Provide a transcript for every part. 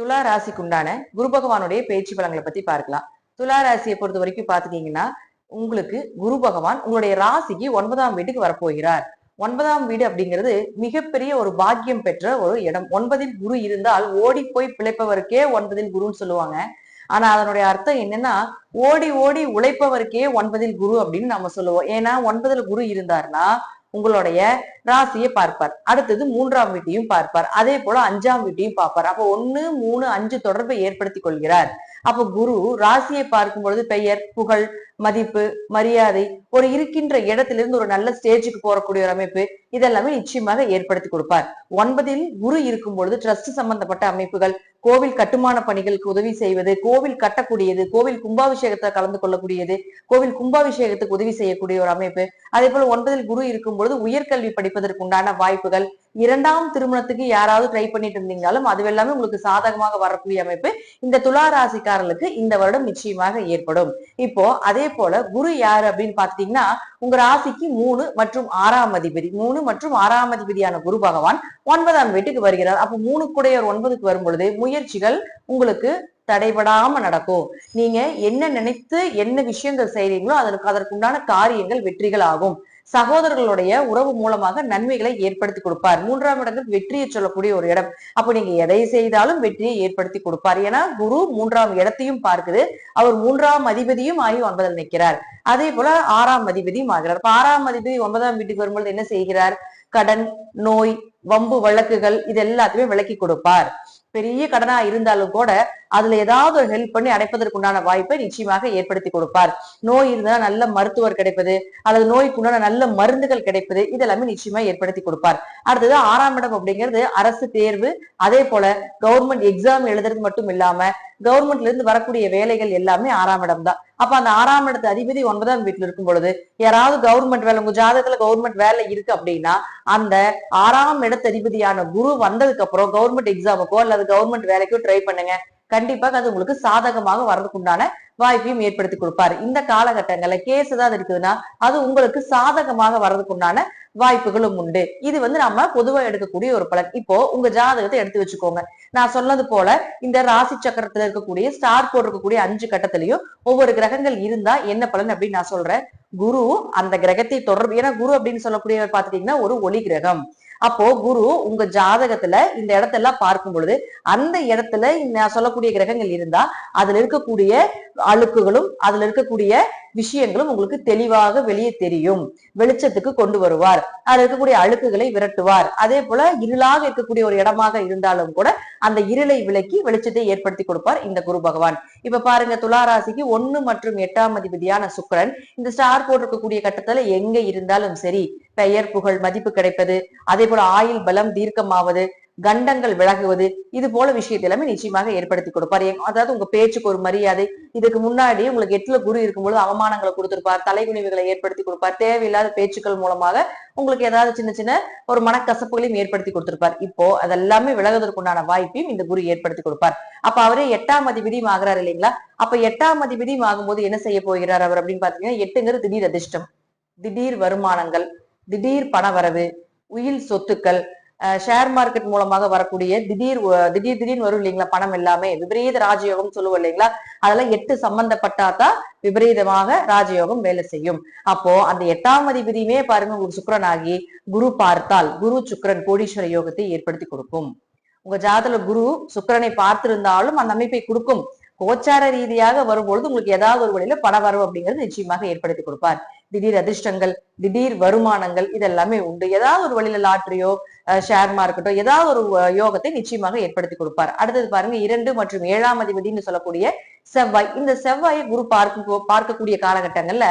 துலா ராசிக்குண்டான குரு பகவானுடைய பேச்சு பலங்களை பத்தி பார்க்கலாம். துலா ராசியை பொறுத்த வரைக்கும் பாத்துட்டீங்கன்னா உங்களுக்கு குரு பகவான் உங்களுடைய ராசிக்கு ஒன்பதாம் வீட்டுக்கு வரப்போகிறார். ஒன்பதாம் வீடு அப்படிங்கிறது மிகப்பெரிய ஒரு பாக்கியம் பெற்ற ஒரு இடம். ஒன்பதில் குரு இருந்தால் ஓடி போய் பிழைப்பவருக்கே ஒன்பதில் குருன்னு சொல்லுவாங்க. ஆனா அதனுடைய அர்த்தம் என்னன்னா ஓடி ஓடி உழைப்பவருக்கே ஒன்பதில் குரு அப்படின்னு நம்ம சொல்லுவோம். ஏன்னா ஒன்பதுல குரு இருந்தாருன்னா உங்களுடைய ராசியை பார்ப்பார். அடுத்தது மூன்றாம் வீட்டையும் பார்ப்பார். அதே போல அஞ்சாம் வீட்டையும் பார்ப்பார். அப்போ ஒன்னு மூணு அஞ்சு தொடர்பை ஏற்படுத்தி கொள்கிறார். அப்ப குரு ராசியை பார்க்கும் பொழுது பெயர் புகழ் மதிப்பு மரியாதை ஒரு இருக்கின்ற இடத்திலிருந்து ஒரு நல்ல ஸ்டேஜுக்கு போறக்கூடிய ஒரு அமைப்பு இதெல்லாமே நிச்சயமாக ஏற்படுத்தி கொடுப்பார். ஒன்பதில் குரு இருக்கும் பொழுது ட்ரஸ்ட் சம்பந்தப்பட்ட அமைப்புகள் கோவில் கட்டுமான பணிகளுக்கு உதவி செய்வது கோவில் கட்டக்கூடியது கோவில் கும்பாபிஷேகத்தை கலந்து கொள்ளக்கூடியது கோவில் கும்பாபிஷேகத்துக்கு உதவி செய்யக்கூடிய ஒரு அமைப்பு. அதே போல ஒன்பதில் குரு இருக்கும் பொழுது உயர்கல்வி படிப்பதற்கு உண்டான வாய்ப்புகள். இரண்டாம் திருமணத்துக்கு யாராவது ட்ரை பண்ணிட்டு இருந்தீங்கனாலும் அது எல்லாமே உங்களுக்கு சாதகமாக வரக்கூடிய அமைப்பு. இந்த துலா ராசிக்காரர்களுக்கு இந்த வருடம் நிச்சயமாக ஏற்படும். இப்போ அதே போல குரு யாரு அப்படின்னு பாத்தீங்கன்னா உங்க ராசிக்கு மூணு மற்றும் ஆறாம் அதிபதி. மூணு மற்றும் ஆறாம் அதிபதியான குரு பகவான் ஒன்பதாம் வீட்டுக்கு வருகிறார். அப்ப மூணு குடையர் ஒன்பதுக்கு வரும் பொழுது முயற்சிகள் உங்களுக்கு தடைபடாம நடக்கும். நீங்க என்ன நினைத்து என்ன விஷயங்கள் செய்றீங்களோ அதற்கு அதற்குண்டான காரியங்கள் வெற்றிகள் ஆகும். சகோதரர்களுடைய உறவு மூலமாக நன்மைகளை ஏற்படுத்தி கொடுப்பார். மூன்றாம் இடங்கள் வெற்றியை சொல்லக்கூடிய ஒரு இடம். அப்ப நீங்க எதை செய்தாலும் வெற்றியை ஏற்படுத்தி கொடுப்பார். ஏன்னா குரு மூன்றாம் இடத்தையும் பார்க்குது. அவர் மூன்றாம் அதிபதியும் ஆகி ஒன்பதில் நிற்கிறார். அதே போல ஆறாம் அதிபதியும் ஆகிறார். இப்ப ஆறாம் அதிபதி ஒன்பதாம் வீட்டுக்கு வரும்பொழுது என்ன செய்கிறார்? கடன் நோய் வம்பு வழக்குகள் இது எல்லாத்தையுமே விலக்கி கொடுப்பார். பெரிய கடனா இருந்தாலும் கூட அதுல ஏதாவது ஒரு ஹெல்ப் பண்ணி அடைப்பதற்குண்டான வாய்ப்பை நிச்சயமாக ஏற்படுத்தி கொடுப்பார். நோய் இருந்தா நல்ல மருத்துவர் கிடைப்பது அல்லது நோய்க்குண்டான நல்ல மருந்துகள் கிடைப்பது இதெல்லாமே நிச்சயமா ஏற்படுத்தி கொடுப்பார். அடுத்தது ஆறாம் இடம் அப்படிங்கிறது அரசு தேர்வு. அதே போல கவர்மெண்ட் எக்ஸாம் எழுதுறது மட்டும் இல்லாம கவர்மெண்ட்ல இருந்து வரக்கூடிய வேலைகள் எல்லாமே ஆறாம் இடம் தான். அப்ப அந்த ஆறாம் இடத்து அதிபதி ஒன்பதாம் வீட்டுல இருக்கும் பொழுது யாராவது கவர்மெண்ட் வேலை உங்க ஜாதகத்துல கவர்மெண்ட் வேலை இருக்கு அப்படின்னா அந்த ஆறாம் இடத்து அதிபதியான குரு வந்ததுக்கு அப்புறம் கவர்மெண்ட் எக்ஸாமுக்கோ அல்லது கவர்மெண்ட் வேலைக்கோ ட்ரை பண்ணுங்க. கண்டிப்பாக அது உங்களுக்கு சாதகமாக வர்றதுக்குண்டான வாய்ப்பையும் ஏற்படுத்தி கொடுப்பாரு. இந்த காலகட்டங்கள்ல கேஸ் ஏதாவது இருக்குதுன்னா அது உங்களுக்கு சாதகமாக வர்றதுக்குண்டான வாய்ப்புகளும் உண்டு. இது வந்து நம்ம பொதுவா எடுக்கக்கூடிய ஒரு பலன். இப்போ உங்க ஜாதகத்தை எடுத்து வச்சுக்கோங்க. நான் சொன்னது போல இந்த ராசி சக்கரத்துல இருக்கக்கூடிய ஸ்டார் போட்டிருக்கக்கூடிய அஞ்சு கட்டத்திலையும் ஒவ்வொரு கிரகங்கள் இருந்தா என்ன பலன் அப்படின்னு நான் சொல்றேன். குரு அந்த கிரகத்தை தொடர்பு ஏன்னா குரு அப்படின்னு சொல்லக்கூடியவர் பாத்துட்டீங்கன்னா ஒரு ஒளி கிரகம். அப்போ குரு உங்க ஜாதகத்துல இந்த இடத்தெல்லாம் பார்க்கும் பொழுது அந்த இடத்துல நான் சொல்லக்கூடிய கிரகங்கள் இருந்தா அதுல இருக்கக்கூடிய அழுக்குகளும் அதுல இருக்கக்கூடிய விஷயங்களும் உங்களுக்கு தெளிவாக வெளியே தெரியும். வெளிச்சத்துக்கு கொண்டு வருவார். அதுல இருக்கக்கூடிய அழுக்குகளை விரட்டுவார். அதே போல இருளாக இருக்கக்கூடிய ஒரு இடமாக இருந்தாலும் கூட அந்த இருளை விலக்கி வெளிச்சத்தை ஏற்படுத்தி கொடுப்பார் இந்த குரு பகவான். இப்ப பாருங்க துளாராசிக்கு ஒண்ணு மற்றும் எட்டாம் அதிபதியான சுக்கிரன் இந்த ஸ்டார் போட்டிருக்கக்கூடிய கட்டத்துல எங்க இருந்தாலும் சரி பெயர் புகழ் மதிப்பு கிடைப்பது. அதே போல ஆயுள் பலம் தீர்க்கமாவது கண்டங்கள் விலகுவது இது போல விஷயத்தை எல்லாமே நிச்சயமாக ஏற்படுத்தி கொடுப்பார். அதாவது உங்க பேச்சுக்கு ஒரு மரியாதை இதுக்கு முன்னாடி உங்களுக்கு எட்டுல குரு இருக்கும்போது அவமானங்களை கொடுத்திருப்பார் தலைகுனிவுகளை ஏற்படுத்தி கொடுப்பார் தேவையில்லாத பேச்சுக்கள் மூலமாக உங்களுக்கு ஏதாவது சின்ன சின்ன ஒரு மனக்கசப்புகளையும் ஏற்படுத்தி கொடுத்திருப்பார். இப்போ அதெல்லாமே விலகுவதற்குண்டான வாய்ப்பையும் இந்த குரு ஏற்படுத்தி கொடுப்பார். அப்ப அவரே எட்டாம் அதிபதியும் ஆகிறார் இல்லைங்களா? அப்ப எட்டாம் அதிபதியும் ஆகும்போது என்ன செய்ய போகிறார் அவர் அப்படின்னு பாத்தீங்கன்னா எட்டுங்கிறது திடீர் அதிர்ஷ்டம் திடீர் வருமானங்கள் திடீர் பணவரவு உயில் சொத்துக்கள் ஷேர் மார்க்கெட் மூலமாக வரக்கூடிய திடீர் திடீர் திடீர்னு வரும் இல்லைங்களா பணம் எல்லாமே. விபரீத ராஜயோகம் சொல்லுவோம் இல்லைங்களா? அதெல்லாம் எட்டு சம்பந்தப்பட்டாதான் விபரீதமாக ராஜயோகம் வேலை செய்யும். அப்போ அந்த எட்டாம் அதிபதியுமே பாருங்க உங்களுக்கு சுக்கிரன் ஆகி குரு பார்த்தால் குரு சுக்கரன் கோடீஸ்வர யோகத்தை ஏற்படுத்தி கொடுக்கும். உங்க ஜாதகத்துல குரு சுக்கரனை பார்த்திருந்தாலும் அந்த அமைப்பை கொடுக்கும். கோச்சார ரீதியாக வரும்பொழுது உங்களுக்கு ஏதாவது ஒரு வழியில பண வரவு அப்படிங்கிறது நிச்சயமாக ஏற்படுத்தி கொடுப்பார். திடீர் அதிர்ஷ்டங்கள் திடீர் வருமானங்கள் இதெல்லாமே உண்டு. ஏதாவது ஒரு வழியில லாட்டரியோ ஷேர் மார்க்கெட்டோ ஏதாவது ஒரு யோகத்தை நிச்சயமாக ஏற்படுத்தி கொடுப்பார். அடுத்தது பாருங்க இரண்டு மற்றும் ஏழாம் அதிபதினு சொல்லக்கூடிய செவ்வாய். இந்த செவ்வாயை குரு பார்க்கும் பார்க்கக்கூடிய காலகட்டங்கள்ல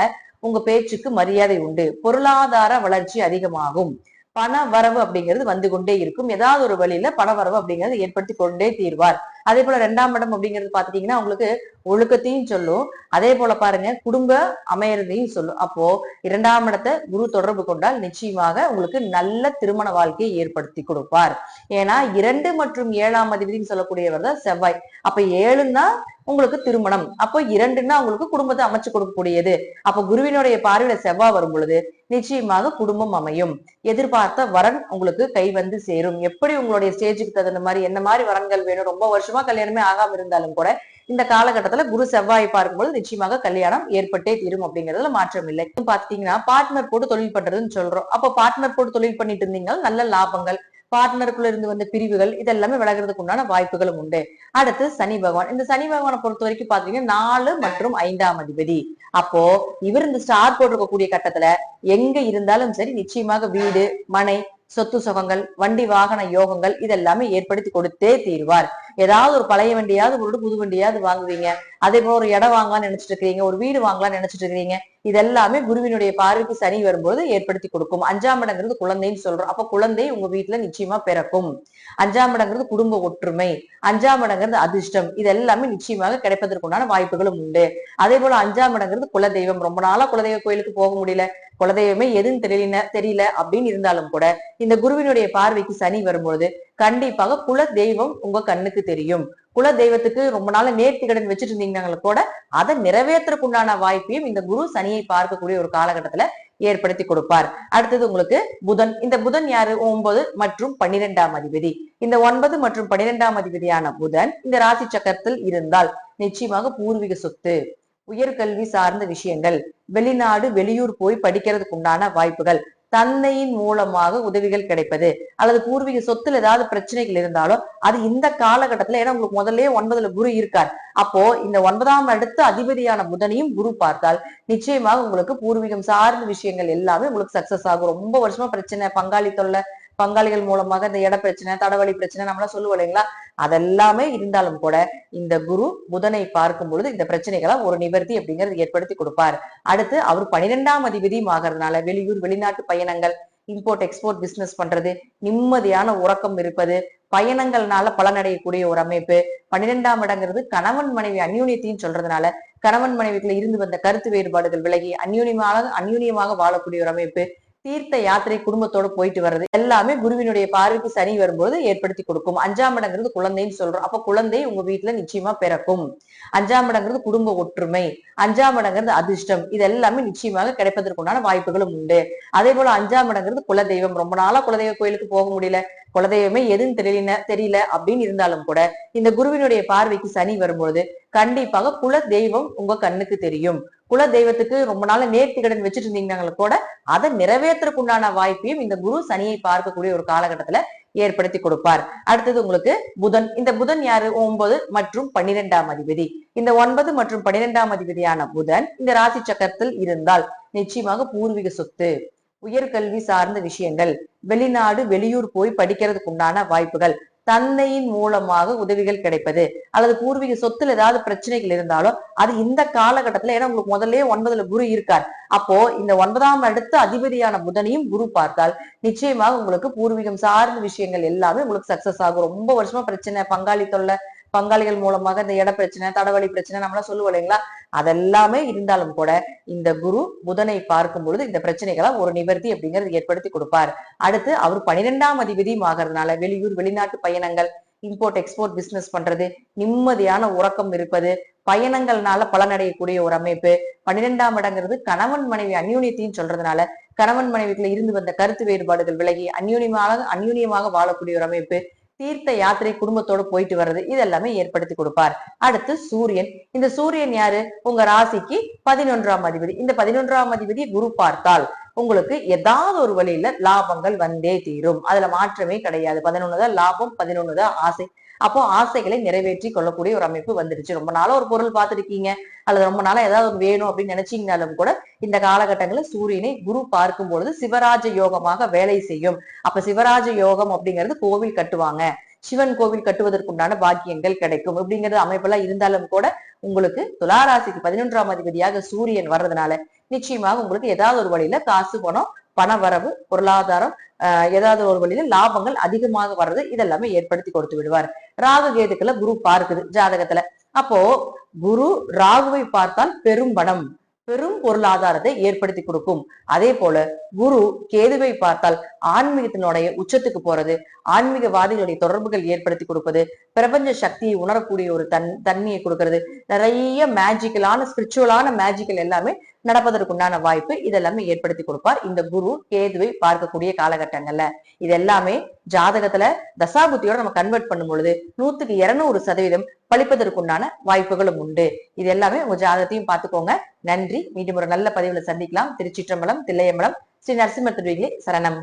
உங்க பேச்சுக்கு மரியாதை உண்டு. பொருளாதார வளர்ச்சி அதிகமாகும். பண வரவு அப்படிங்கிறது வந்து கொண்டே இருக்கும். ஏதாவது ஒரு வழியில பண வரவு அப்படிங்கிறது ஏற்படுத்தி கொண்டே தீர்வார். அதே போல ரெண்டாம் இடம் அப்படிங்கிறது பாத்துட்டீங்கன்னா உங்களுக்கு ஒழுக்கத்தையும் சொல்லும். அதே போல பாருங்க குடும்ப அமையறதையும் சொல்லும். அப்போ இரண்டாம் இடத்தை குரு தொடர்பு கொண்டால் நிச்சயமாக உங்களுக்கு நல்ல திருமண வாழ்க்கையை ஏற்படுத்தி கொடுப்பார். ஏன்னா இரண்டு மற்றும் ஏழாம் அதிபதினு சொல்லக்கூடியவர் தான் செவ்வாய். அப்ப ஏழுன்னா உங்களுக்கு திருமணம். அப்போ இரண்டுன்னா உங்களுக்கு குடும்பத்தை அமைச்சு கொடுக்கக்கூடியது. அப்ப குருவினுடைய பார்வையில செவ்வாய் வரும் பொழுது நிச்சயமாக குடும்பம் அமையும். எதிர்பார்த்த வரன் உங்களுக்கு கை வந்து சேரும். எப்படி உங்களுடைய ஸ்டேஜுக்கு தகுந்த மாதிரி என்ன மாதிரி வரன்கள் வேணும்? ரொம்ப வருஷமா வருஷமா கல்யாணமே ஆகாம இருந்தாலும் கூட இந்த காலகட்டத்துல குரு செவ்வாய் பார்க்கும்போது நிச்சயமாக கல்யாணம் ஏற்பட்டே தீரும் அப்படிங்கறதுல மாற்றம் இல்லை. பாத்தீங்கன்னா பார்ட்னர் போட்டு தொழில் பண்றதுன்னு சொல்றோம். அப்ப பார்ட்னர் போட்டு தொழில் பண்ணிட்டு இருந்தீங்கன்னா நல்ல லாபங்கள் பார்ட்னருக்குள்ள இருந்து வந்த பிரிவுகள் இதெல்லாமே விலகிறதுக்கு உண்டான வாய்ப்புகளும் உண்டு. அடுத்து சனி பகவான். இந்த சனி பகவானை பொறுத்த வரைக்கும் பாத்தீங்கன்னா நாலு மற்றும் ஐந்தாம் அதிபதி. அப்போ இவர் இந்த ஸ்டார் போட்டிருக்கக்கூடிய கட்டத்துல எங்க இருந்தாலும் சரி நிச்சயமாக வீடு மனை சொத்து சுகங்கள் வண்டி வாகன யோகங்கள் இதெல்லாமே ஏற்படுத்தி கொடுத்தே தீர்வார். ஏதாவது ஒரு பழைய வண்டியாவது போட்டு புது வண்டியாவது வாங்குவீங்க. அதே போல ஒரு இடம் வாங்கலாம்னு நினைச்சிட்டு இருக்கிறீங்க ஒரு வீடு வாங்கலாம்னு நினைச்சிட்டு இருக்கிறீங்க. இதெல்லாமே குருவினுடைய பார்வைக்கு சனி வரும்போது ஏற்படுத்தி கொடுக்கும். அஞ்சாம் இடங்கிறது குழந்தைன்னு சொல்றோம். அப்ப குழந்தை உங்க வீட்டுல நிச்சயமா பிறக்கும். அஞ்சாம் இடங்கிறது குடும்ப ஒற்றுமை. அஞ்சாம் இடங்கிறது அதிர்ஷ்டம். இது எல்லாமே நிச்சயமாக கிடைப்பதற்குண்டான வாய்ப்புகளும் உண்டு. அதே போல அஞ்சாம் இடங்கிறது குலதெய்வம். ரொம்ப நாளா குலதெய்வ கோயிலுக்கு போக முடியல. குலதெய்வமே எதுன்னு தெரியல தெரியல அப்படின்னு இருந்தாலும் கூட இந்த குருவினுடைய பார்வைக்கு சனி வரும்பொழுது கண்டிப்பாக குல தெய்வம் உங்க கண்ணுக்கு தெரியும். குல தெய்வத்துக்கு ரொம்ப நாள் நேர்த்தி கடன் வச்சுட்டு இருந்தீங்கன்னா கூட அதை நிறைவேற்றுறதுக்கு உண்டான வாய்ப்பையும் இந்த குரு சனியை பார்க்கக்கூடிய ஒரு காலகட்டத்துல ஏற்படுத்தி கொடுப்பார். அடுத்தது உங்களுக்கு புதன். இந்த புதன் யாரு? ஒன்பது மற்றும் பன்னிரெண்டாம் அதிபதி. இந்த ஒன்பது மற்றும் பன்னிரெண்டாம் அதிபதியான புதன் இந்த ராசி சக்கரத்தில் இருந்தால் நிச்சயமாக பூர்வீக சொத்து உயர்கல்வி சார்ந்த விஷயங்கள் வெளிநாடு வெளியூர் போய் படிக்கிறதுக்கு உண்டான வாய்ப்புகள் தந்தையின் மூலமாக உதவிகள் கிடைப்பது. அல்லது பூர்வீக சொத்துல ஏதாவது பிரச்சனைகள் இருந்தாலும் அது இந்த காலகட்டத்துல ஏன்னா உங்களுக்கு முதல்ல ஒன்பதுல குரு இருக்கார். அப்போ இந்த ஒன்பதாம் அடுத்த அதிபதியான புதனையும் குரு பார்த்தால் நிச்சயமாக உங்களுக்கு பூர்வீகம் சார்ந்த விஷயங்கள் எல்லாமே உங்களுக்கு சக்சஸ் ஆகும். ரொம்ப வருஷமா பிரச்சனை பங்காளி தொல்லை பங்காளிகள் மூலமாக இந்த இட பிரச்சனை தடவழி பிரச்சனை நம்மளாம் சொல்லுவோம் இல்லைங்களா? அதெல்லாமே இருந்தாலும் கூட இந்த குரு புதனை பார்க்கும் பொழுது இந்த பிரச்சனைகளை ஒரு நிவர்த்தி அப்படிங்கறது ஏற்படுத்தி கொடுப்பார். அடுத்து அவர் பனிரெண்டாம் அதிபதியும் ஆகிறதுனால வெளியூர் வெளிநாட்டு பயணங்கள் இம்போர்ட் எக்ஸ்போர்ட் பிசினஸ் பண்றது நிம்மதியான உறக்கம் இருப்பது பயணங்கள்னால பலனடையக்கூடிய ஒரு அமைப்பு. பன்னிரெண்டாம் இடங்கிறது கணவன் மனைவி அந்யூன்யத்தையும் சொல்றதுனால கணவன் மனைவிக்குள்ள இருந்து வந்த கருத்து வேறுபாடுகள் விலகி அந்யூனியமாக அந்யூனியமாக வாழக்கூடிய ஒரு அமைப்பு. தீர்த்த யாத்திரை குடும்பத்தோட போயிட்டு வர்றது எல்லாமே குருவினுடைய பார்வைக்கு சனி வரும்போது ஏற்படுத்தி கொடுக்கும். அஞ்சாம் இடங்கிறது குழந்தைன்னு சொல்றோம். அப்ப குழந்தை உங்க வீட்டுல நிச்சயமா பிறக்கும். அஞ்சாம் இடங்கிறது குடும்ப ஒற்றுமை. அஞ்சாம் இடங்கிறது அதிர்ஷ்டம். இது எல்லாமே நிச்சயமாக கிடைப்பதற்குண்டான வாய்ப்புகளும் உண்டு. அதே போல அஞ்சாம் இடங்கிறது குலதெய்வம். ரொம்ப நாளா குலதெய்வ கோயிலுக்கு போக முடியல. குலதெய்வமே எதுன்னு தெரியல தெரியல அப்படின்னு இருந்தாலும் கூட இந்த குருவினுடைய பார்வைக்கு சனி வரும்பொழுது கண்டிப்பாக குல தெய்வம் உங்க கண்ணுக்கு தெரியும். குல தெய்வத்துக்கு ரொம்ப நாள் நேர்த்தி கடன் வச்சுட்டு இருந்தீங்கன்னா கூட அதை நிறைவேற்றுறதுக்கு உண்டான வாய்ப்பையும் இந்த குரு சனியை பார்க்கக்கூடிய ஒரு காலகட்டத்துல ஏற்படுத்தி கொடுப்பார். அடுத்தது உங்களுக்கு புதன். இந்த புதன் யாரு? ஒன்பது மற்றும் பன்னிரெண்டாம் அதிபதி. இந்த ஒன்பது மற்றும் பன்னிரெண்டாம் அதிபதியான புதன் இந்த ராசி சக்கரத்தில் இருந்தால் நிச்சயமாக பூர்வீக சொத்து உயர்கல்வி சார்ந்த விஷயங்கள் வெளிநாடு வெளியூர் போய் படிக்கிறதுக்கு உண்டான வாய்ப்புகள் தந்தையின் மூலமாக உதவிகள் கிடைப்பது அல்லது பூர்வீக சொத்துல ஏதாவது பிரச்சனைகள் இருந்தாலும் அது இந்த காலகட்டத்துல ஏன்னா உங்களுக்கு முதல்ல ஒன்பதுல குரு இருக்கார். அப்போ இந்த ஒன்பதாம் அடுத்த அதிபதியான புதனையும் குரு பார்த்தால் நிச்சயமாக உங்களுக்கு பூர்வீகம் சார்ந்த விஷயங்கள் எல்லாமே உங்களுக்கு சக்சஸ் ஆகும். ரொம்ப வருஷமா பிரச்சனை பங்காளி தொல்லை பங்காளிகள் மூலமாக இந்த இட பிரச்சனை தடவழி பிரச்சனை நம்மளாம் சொல்லுவோம் இல்லைங்களா? அதெல்லாமே இருந்தாலும் கூட இந்த குரு புதனை பார்க்கும் பொழுது இந்த பிரச்சனைகளை ஒரு நிவர்த்தி அப்படிங்கிறது ஏற்படுத்தி கொடுப்பார். அடுத்து அவர் பனிரெண்டாம் அதிபதியும் ஆகிறதுனால வெளியூர் வெளிநாட்டு பயணங்கள் இம்போர்ட் எக்ஸ்போர்ட் பிசினஸ் பண்றது நிம்மதியான உறக்கம் இருப்பது பயணங்கள்னால பலனடையக்கூடிய ஒரு அமைப்பு. பன்னிரெண்டாம் இடங்கிறது கணவன் மனைவி அந்யூன்யத்தையும் சொல்றதுனால கணவன் மனைவிக்குள்ள இருந்து வந்த கருத்து வேறுபாடுகள் விலகி அந்யூனியமாக அந்யூனியமாக வாழக்கூடிய ஒரு அமைப்பு. தீர்த்த யாத்திரை குடும்பத்தோட போயிட்டு வர்றது இதெல்லாமே ஏற்படுத்தி கொடுப்பார். அடுத்து சூரியன். இந்த சூரியன் யாரு? உங்க ராசிக்கு பதினொன்றாம் அதிபதி. இந்த பதினொன்றாம் அதிபதி குரு பார்த்தால் உங்களுக்கு ஏதாவது ஒரு வழியில லாபங்கள் வந்தே தீரும். அதுல மாற்றமே கிடையாது. பதினொன்னுதான் லாபம் பதினொன்னுதான் ஆசை. அப்போ ஆசைகளை நிறைவேற்றி கொள்ளக்கூடிய ஒரு அமைப்பு வந்துடுச்சு ரொம்ப நாளா ஒரு பொருள் பார்த்துருக்கீங்க. அல்லது ரொம்ப நாளா ஏதாவது ஒரு வேணும் அப்படின்னு நினைச்சீங்கனாலும் கூட இந்த காலகட்டங்களில் சூரியனை குரு பார்க்கும் பொழுது சிவராஜ யோகமாக வேலை செய்யும். அப்ப சிவராஜ யோகம் அப்படிங்கிறது கோவில் கட்டுவாங்க. சிவன் கோவில் கட்டுவதற்குண்டான பாக்கியங்கள் கிடைக்கும். அப்படிங்கிறது அமைப்பெல்லாம் இருந்தாலும் கூட உங்களுக்கு துளாராசிக்கு பதினொன்றாம் அதிபதியாக சூரியன் வர்றதுனால நிச்சயமாக உங்களுக்கு ஏதாவது ஒரு வழியில காசு பணம் பண வரவு பொருளாதாரம் ஆஹ் ஏதாவது ஒரு வழியில லாபங்கள் அதிகமாக வர்றது இதெல்லாமே ஏற்படுத்தி கொடுத்து விடுவார். ராகு கேதுக்களை குரு பார்க்குது ஜாதகத்துல. அப்போ குரு ராகுவை பார்த்தால் பெரும் பணம். பெரும் பொருளாதாரத்தை ஏற்படுத்தி கொடுக்கும். அதே போல குரு கேதுவை பார்த்தால் ஆன்மீகத்தினுடைய உச்சத்துக்கு போறது ஆன்மீகவாதிகளுடைய தொடர்புகள் ஏற்படுத்தி கொடுப்பது பிரபஞ்ச சக்தியை உணரக்கூடிய ஒரு தன் தன்மையை கொடுக்கறது. நிறைய மேஜிக்கலான ஸ்பிரிச்சுவலான மேஜிக்கல் எல்லாமே நடப்பதற்குண்டான வாய்ப்பு இதெல்லாமே ஏற்படுத்தி கொடுப்பார். இந்த குரு கேதுவை பார்க்கக்கூடிய காலகட்டங்கள்ல இது எல்லாமே ஜாதகத்துல தசாபுத்தியோட நம்ம கன்வெர்ட் பண்ணும் பொழுது நூத்துக்கு இருநூறு சதவீதம் பழிப்பதற்குண்டான வாய்ப்புகளும் உண்டு. இது எல்லாமே உங்க ஜாதகத்தையும் பார்த்துக்கோங்க. நன்றி. மீண்டும் ஒரு நல்ல பதிவுல சந்திக்கலாம். திருச்சிற்றம்பலம் தில்லையம்பலம் ஸ்ரீ நரசிம்ம திருவிகளே சரணம்.